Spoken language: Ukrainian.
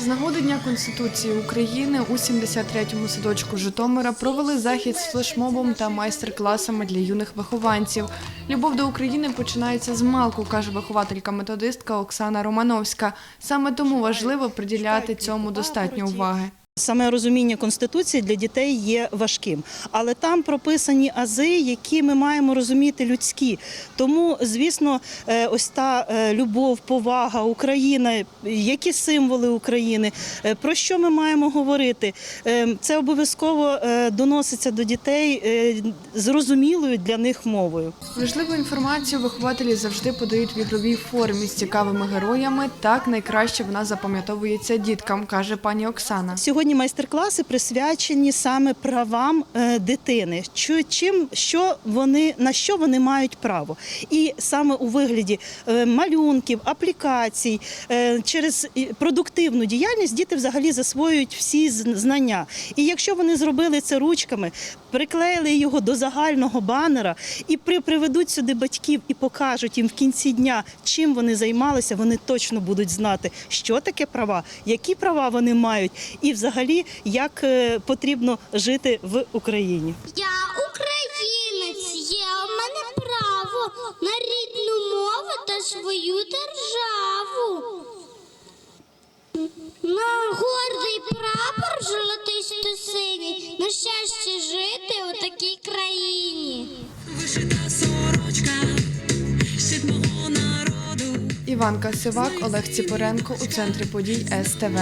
З нагоди Дня Конституції України у 73-му садочку Житомира провели захід з флешмобом та майстер-класами для юних вихованців. Любов до України починається з малку, каже вихователька-методистка Оксана Романовська. Саме тому важливо приділяти цьому достатньо уваги. Саме розуміння конституції для дітей є важким, але там прописані ази, які ми маємо розуміти людські. Тому, звісно, е, ось та е, любов, повага, Україна, які символи України, е, про що ми маємо говорити, це обов'язково доноситься до дітей зрозумілою для них мовою. Важливу інформацію вихователі завжди подають в ігровій формі з цікавими героями. Так найкраще вона запам'ятовується діткам, каже пані Оксана. Сьогодні майстер-класи присвячені саме правам е, дитини. Чим що вони на що вони мають право, і саме у вигляді е, малюнків, аплікацій е, через продуктивну діяльність діти взагалі засвоюють всі знання. І якщо вони зробили це ручками, приклеїли його до загального банера і приведуть сюди батьків і покажуть їм в кінці дня, чим вони займалися, вони точно будуть знати, що таке права, які права вони мають, і взагалі як е, потрібно жити в Україні. Я українець, є у мене право на рідну мову та свою державу. На гордий прапор золотисто-синій, на щастя жити у такій країні. Вишита сорочка, щит мого народу. Іванка Сивак, Олег Ціпоренко у центрі подій СТВ.